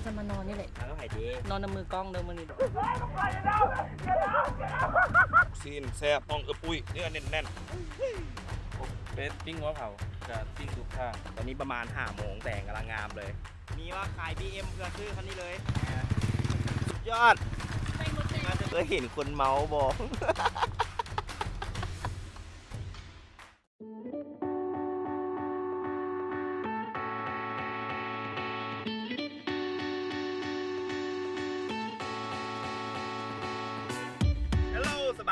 ว่าจะมานอนนี่แหละทางก็หายดีนอนในมือกล้องเดิมมือนี่ซีนแซบต้องเออปุ้ยเนื้อแน่นเป็ดปิ้งหัวเผากับปิ้งทุกข้างตอนนี้ประมาณ5โมงแต่งกำลังงามเลย มีว่าขาย BM เพื่อซื้อคันนี้เลยสุดยอดเคยเห็นคนเมาบอก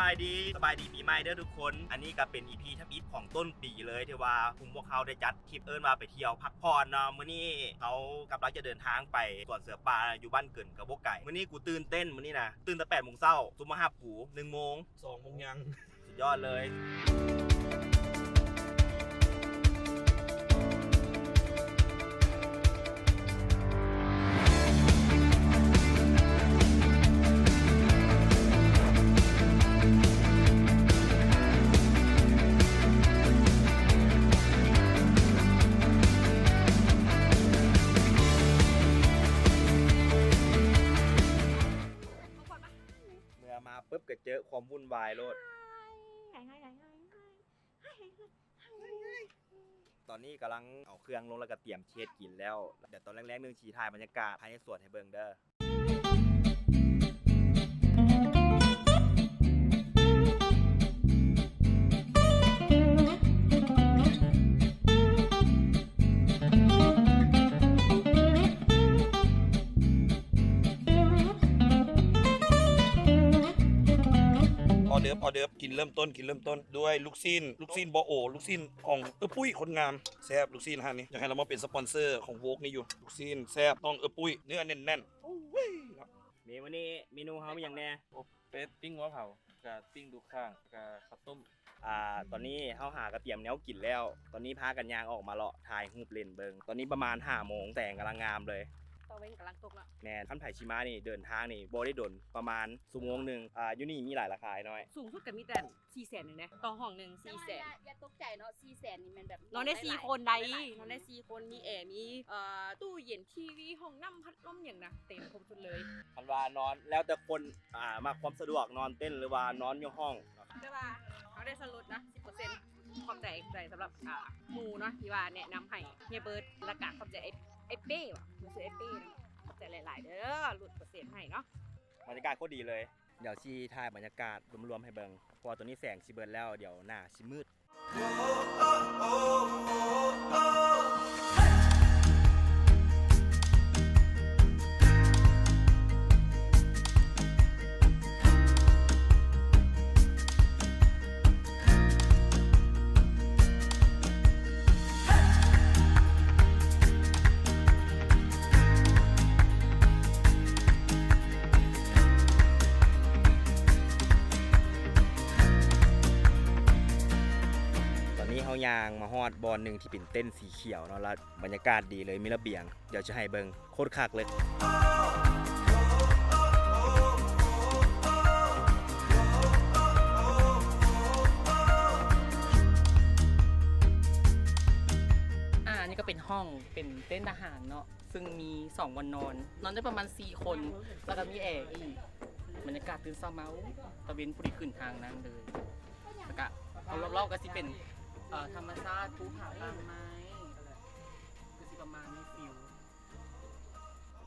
ายดีสบายดีปีใหม่เด้อทุกคน อันนี้ก็เป็น EP ทับอิฐของต้นปีเลยที่ว่าคุมพวกเขาได้จัดคลิปเอิ้นมาไปเที่ยวพักผ่อนเนาะมื้อนี้เขากำลังจะเดินทางไปสวนเสือป่าอยู่บ้านเกินกับพวกไก่มื้อนี้กูตื่นเต้นมื้อนี้นะตื่นแต่8โมงเช้าซุมมาหากู1โมงๆสองโมงยังสุดยอดเลยามวุ่นวายโลดตอนนี้กำลังเอาเครื่องลงแล้วก็เตรียมเช็ดกินแล้ว เดี๋ยวตอนแรกๆนึงชี้ถ่ายบรรยากาศภายในสวนให้เบิ่งเด้อ ฟออเดิร์ฟกินเริ่มต้นกินเริ่มต้นด้วยลูกซีนลูกซีนบอโอลูกซีนของเออปุ้ยคนงามแซบลูกซีนฮะนี่อยากให้เรามาเป็นสปอนเซอร์ของโวกนี่อยู่ลูกซีนแซบต้องเออปุ้ยเนื้อแน่นๆโอ้ยเนาะมีวันนี้เมนูเฮามีอย่างแน่เป็ดปิ้งหัวเผากับปิ้งทุกข้างกับข้าวต้มอ่าตอนนี้เฮาหากระเตรียมแนวกินแล้ว ตอนนี้พากันยางออกมาเลาะถ่ายรูปเล่นเบิงตอนนี้ประมาณ5โมงแสงกำลังงามเลย ตะเวนกำลังตกละแน่ท่านไผ่ชิมานี่เดินทางนี่บ่ได้ดนประมาณชั่วโมงหนึงอ่าอยู่นี่มีหลายราคาน้อย สูงสุดก็มีแต่สี่แสนหนึ่งนะต่อห้องหนึ่งสี่แสนอย่าตกใจเนาะสี่แสนนี่มันแบบนอนได้สี่คนใดนอนได้สี่คนมีแอร์มีเอ่อตู้เย็นทีวีห้องน้ำพัดลมอย่างนะเต็มครบชุดเลยคันว่านอนแล้วแต่คนอ่ามาความสะดวกนอนเต้นหรือว่านอนอยู่ห้องได้ป่ะเขาได้สลดนะสิบเปอร์เซ็นต์ขอบใจใจสำหรับอ่าหมูเนาะที่ว่าแนะนำให้เฮียเบิร์ดและกาขอบใจ ไอเป้ว่ะมันซื้อไอเป้นะขอบใจหลายๆ เด้อหลุดเปอร์เซ็นต์ให้เนาะบรรยากาศโคตรดีเลย เดี๋ยวชีถ่ายบรรยากาศรวมๆให้เบิงพอตัวนี้แสงชิเบิร์แล้วเดี๋ยวหน้าชิมืด เขายางมาฮอดบอลหนึ่งที่เป็นเต้นสีเขียวเนาะแล้วบรรยากาศดีเลยมีระเบียง เดี๋ยวจะให้เบิงโคตรคักเลยอ่านี่ก็เป็นห้องเป็นเต้นท์ทหารเนาะซึ่งมี 2 วันนอน นอนได้ประมาณ 4 คน แล้วก็มีแอร์อีกบรรยากาศตื่นเช้าเมาตะเวนผู้ดีขึ้นทางนั้นเลยแล้วก็เอารอบๆก็สิเป็น เอ่อธรรมชาติภูผาต้นไม้ก็สิประมาณนี้ฟิล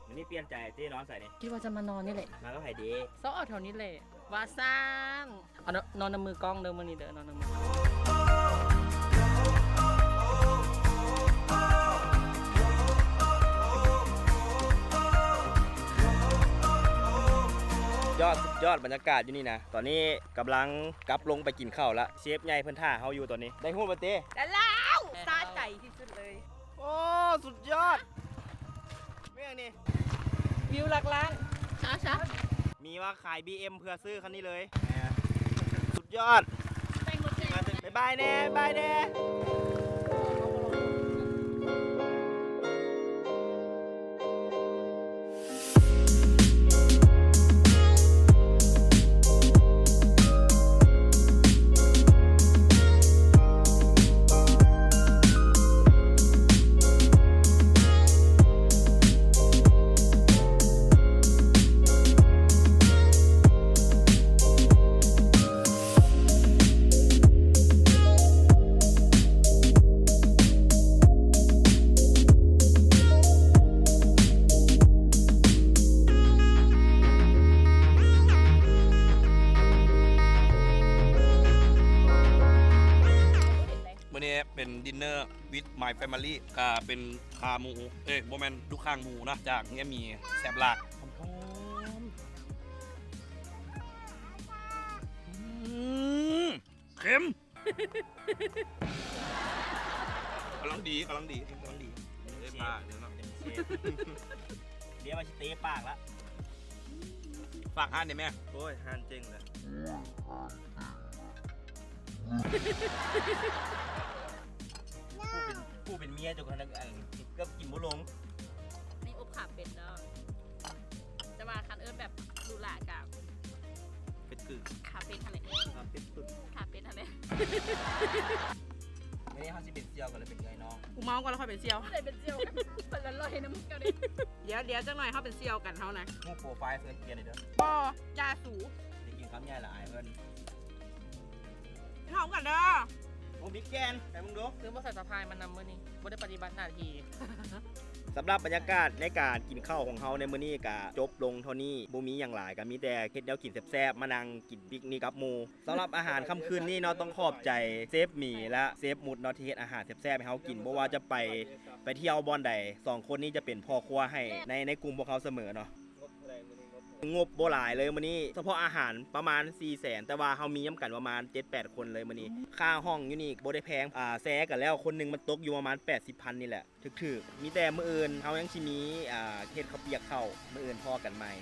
วันนี้เปลี่ยนใจเจ๊นอนใส่นี่คิดว่าจะมานอนนี่แหละมาก็ไผ่ดีซอกเอาแถวนี้เลยว่าซ่านเอานนอนในมือกล้องเดิมมือนี้เด้อนอนในมือ ยอดสุดยอดบรรยากาศอยู่นี่นะ ตอนนี้กำลังกลับลงไปกินข้าวละเชฟใหญ่เพิ่นท่าเฮาอยู่ตอนนี้ ได้หูปะเต้แล้วแล้วซาใจที่สุดเลย โอ้ สุดยอดเรื่องนี้วิวหลักล้านช้าช้ามีว่าขาย BM เพื่อซื้อคันนี้เลย สุดยอดแต่งรถเจ๊มาถึงบ๊ายบายแน่บ๊ายบายแน่ with my family ก็เป็นขาหมู เอ้ยโมเมนลูกข้างหมูนะ จากเนี้ยมีแซบหลากหอมๆอืมเค็มกำลังดีกำลังดีกำลังดีเชฟเดี๋ยวเนาะเชฟเดี๋ยวมาชิเตะปากละฝากห้านได้ไหมโอ้ยฮานเจ๋งเลย ผู้เป็นเมียเจ้าคนนั้นอันก็กินบุลงนี่อบขาเป็ดเนาะจะมาคันเอิญแบบดูหลากับเป็ดกึ่งขาเป็ดทะเลครับเป็ดตุ่นขาเป็ดทะเลไม่ได้เขาสิเป็นเจียวกันเลยเป็นไงน้องกูเมาก่อนแล้วค่อยเป็นเซียวอะไรเป็นเจียวกันเป็นละลอยน้ำกันเลยเดี๋ยวเดี๋ยวจังหน่อยเขาเป็นเซียวกันเขานะมูโปรไฟล์เพื่อนเปลี่ยนเลยเด้อปอยาสูได้กินคำใหญ่ละอายเพื่อนหอมกันเด้อ โอ้บิ๊กแกนไปมึงดูซื้อมาใส่สะพายมานำมื้อนี้บ่ได้ปฏิบัติหน้าที่ สำหรับบรรยากาศในการกินข้าวของเฮาในมื้อนี้ก็จบลงเท่านี้บ่มีอย่างหลายก็มีแต่เฮ็ดแนวกินแซ่บๆมานั่งกินปิกนิกกับหมู่สำหรับอาหารค่ำคืนนี้เนาะต้องขอบใจเซฟหมีและเซฟมุดเนาะที่เฮ็ดอาหารแซ่บๆให้เฮากินบ่ว่าจะไปไปเที่ยวบ่อนใดสองคนนี้จะเป็นพ่อครัวให้ในในกลุ่มพวกเขาเสมอเนาะ งบโบหลายเลยมันนี้เฉพาะอาหารประมาณ4ี่แสนแต่ว่าเฮามีย้ำกันประมาณ 7-8 คนเลยมันนี้ ค่าห้องอยู่นี่โบได้แพงอ่าแซกันแล้วคนหนึ่งมันตกอยู่ประมาณ 80,000นี่แหละถึกๆมีแต่มืออื่นเฮายังชิมีอ่าเฮ็ดข้าวเปียกเข้ามืออื่นพอกันใหม่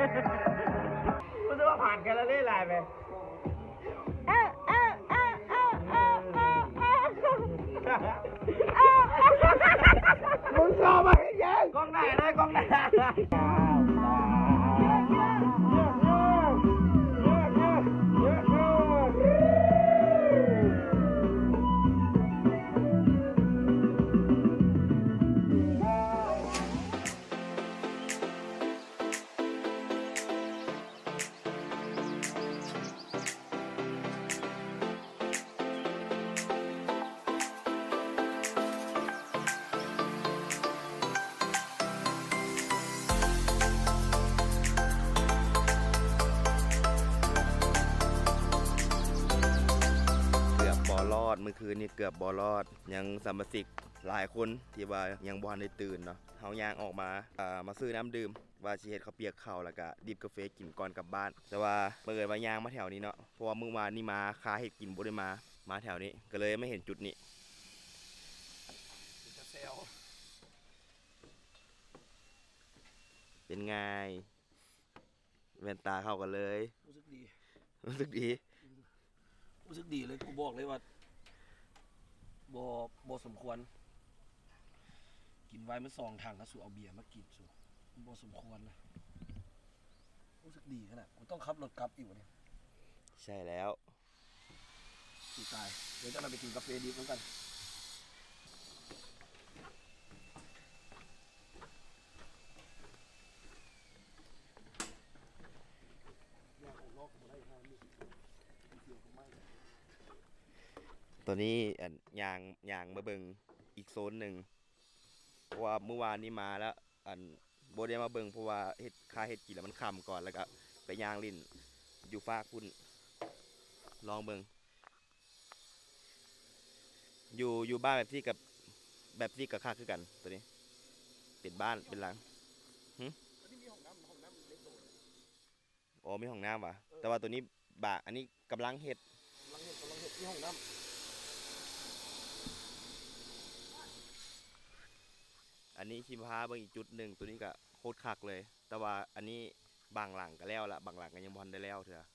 รู้สึกว่าผ่านกันแล้วได้หลายไปมึงรอมาให้ยังกล้องไหนเลยกล้องไหน เกือบบอรอด ยังสมาชิกหลายคนที่ว่ายังบ่ทันได้ตื่นเนาะเฮาย่างออกมาอ่ามาซื้อน้ำดื่มว่าสิเฮ็ดข้าวเปียกข้าวแล้วก็ดิบกาแฟกินก่อนกลับบ้าน แต่ว่าเปิดว่าย่างมาแถวนี้เนาะเพราะว่ามื้อวานนี่มาค้าเฮ็ดกินบ่ได้มามาแถวนี้ก็เลยไม่เห็นจุดนี้เป็นไงแว่นตาเข้ากันเลย รู้สึกดี รู้สึกดี รู้สึกดีเลยกูบอกเลยว่า บอบอสมควร กินไว้มันสองทางก็สู่เอาเบียร์มากินสู่บอสมควรนะรู้สึกดีขนาดกูต้องขับรถกลับอีกวะเนี่ยใช่แล้วสิตาย เดี๋ยวจะเราไปกินกาแฟดีกัน ตัวนี้อันยางยางมาเบิงอีกโซนหนึ่งเพราะว่าเมื่อวานนี้มาแล้ว อันโบได้มาเบิงเพราะว่าเฮ็ดค่าเฮ็ดกินแล้วมันคำก่อนแล้วก็ไปยางลิ้นอยู่ฟากพุ่นลองเบิงอยู่อยู่บ้านแบบที่กับแบบนี้กับค่าคือกันตัวนี้ เป็นบ้านเป็นหลังหึอ๋อมีห้องน้ำว่ะแต่ว่าตัวนี้บ่าอันนี้กำลังเฮ็ดกำลังเห็ดกำลังเห็ดที่ห้องน้อั นี้ชิมพาเบิ่งอีกจุดหนึ่งตัวนี้ก็โคตรคักเลย แต่ว่าอันนี้บางหลังก็แล้วละบางหลังก็ยังบอลได้แล้วเถอะ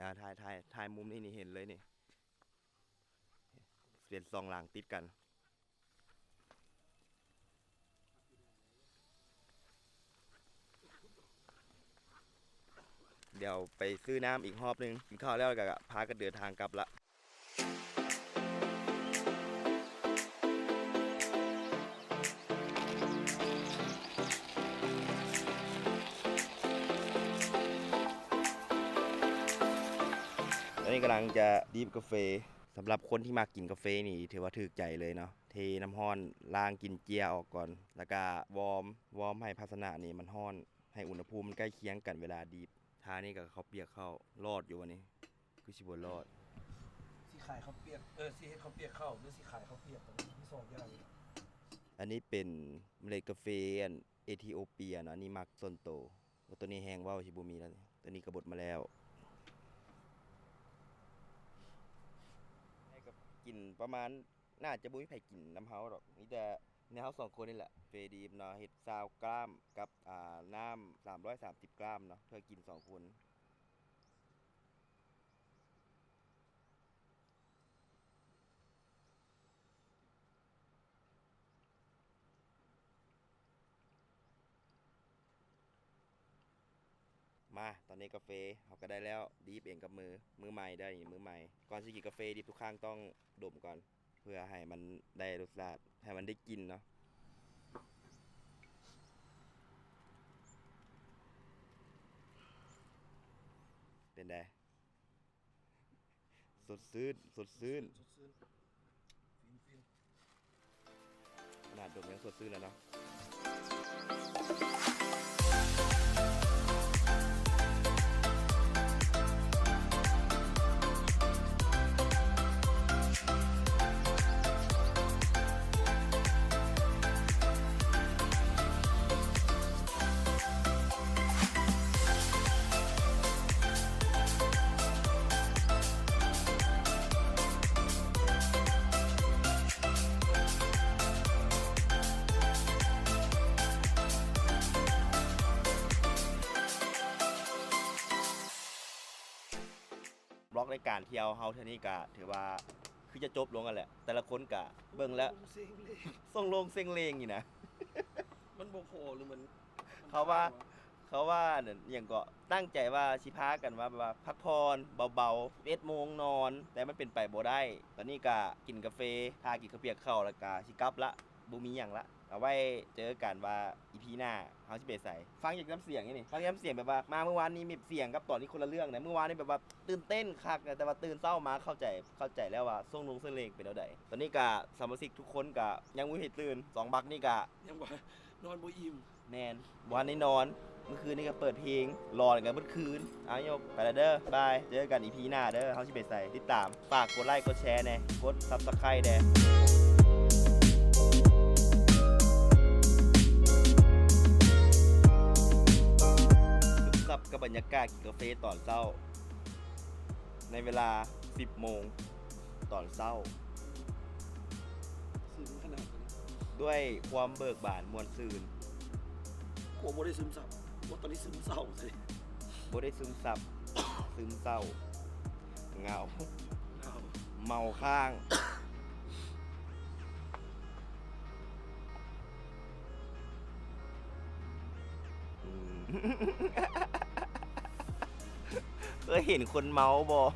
อ่าถ่ายถ่ายถ่ายมุมนี้นี่เห็นเลยนี่ เปลี่ยนซองหลังติดกัน เดี๋ยวไปซื้อน้ำอีกรอบนึงกินข้าวแล้วก็พากันเดินทางกลับละตอนนี้กำลังจะดริฟกาแฟ สำหรับคนที่มากินกาแฟนี่ ถือว่าถูกใจเลยเนาะเทน้ำห้อนล้างกินเจียออกก่อน แล้วก็วอร์มวอร์มให้ภาชนะนี่มันห้อน ให้อุณหภูมิมันใกล้เคียงกันเวลาดริฟทานี่กับเขาวเปียกเข้ารอดอยู่วันนี้คือชิบรอดำสีขายข้าวเปียกเออสีเห็ดข้าวเปียกเข้าหรือสีขายข้าวเปียกตรงนี้มีสองอย่างเลยอันนี้เป็นเมล็ดกาแฟอันเอธิโอเปียเนาะอันนี้มักต้นโตว่าตัวนี้แห้งว่าวชิบูมีแล้วนี่ตัวนี้กระบดมาแล้วให้ กินประมาณน่าจะบุ้ยไผ่กินน้ำเฮาหรอกมีแต่ในเฮาสองคนนี่แหละเฟดีมเนาะเห็ดซาวกล้ามกับอ่าน้ำสามร้อยสามสิบกรัมเนาะเพื่อกินสองคน มาตอนนี้กาแฟเขาก็ได้แล้วดีฟเองกับมือมือใหม่ได้มือใหม่ก่อนสิกินกาแฟดีฟทุกครั้งต้องดมก่อน เพื่อให้มันได้รสชาติให้มันได้กินเนาะเป็นไงสดชื่นสดชื่นสดชื่นขนาดดมยังสดชื่นแล้วเนาะ ในการเที่ยวเฮาเท่านี้ก็ถือว่าคือจะจบลงกันแหละ แต่ละคนกะเบิ่งแล้วเซ็งเลยส่งลงเซ็งเลงอยู่นะ มันบ่พอหรือมันเขาว่า เขาว่าเนี่ยอย่างก็ตั้งใจว่าชิพากันว่าแบบว่าพักผ่อนเบาๆเอ็ดโมงนอน แต่มันเป็นไปบ่ได้ ตอนนี้ก็กินกาแฟทากินข้าวเปียกเข้าวแล้วก็สิกลับละบ่มีหยังละ เอาไว้เจอกันว่าอีพีหน้าเฮาสิไปใส่ฟังจากน้ำเสียงนี่นี่ฟังจากน้ำเสียงแบบว่ามาเมื่อวานนี้มีเสียงกับตอนนี้คนละเรื่องนะเมื่อวานนี้แบบว่าตื่นเต้นคักนะแต่ว่าตื่นเศร้ามาเข้าใจเข้าใจแล้วว่าส่งลงเส้นเลงเป็นเอาใดตอนนี้ก็สมาชิกทุกคนก็ยังบ่เห็นตื่นสองบักนี่ก็ยังว่านอนบ่อิ่มแนนวันนี้นอนเมื่อคืนนี่ก็เปิดเพลงรอกันเมื่อคืนเอาโยกไปแล้วเด้อบายเจอกันอีพีหน้าเด้อเฮาสิไปใส่ติดตามฝากกดไลค์กดแชร์แน่กด Subscribe แน่ บกับบรรยากาศกินกาแฟตอนเช้า ในเวลา 10 โมงตอนเช้า ซึมขนาดนี้ด้วยความเบิกบานมวลซืนกลัวบ่ได้ซึมซับว่าตอนนี้ซึมเศร้าสิบ่ได้ซึมซับ ซึมเศร้าเหงา เอาเมาข้าง อืมเค ยเห็นคนเมาบอก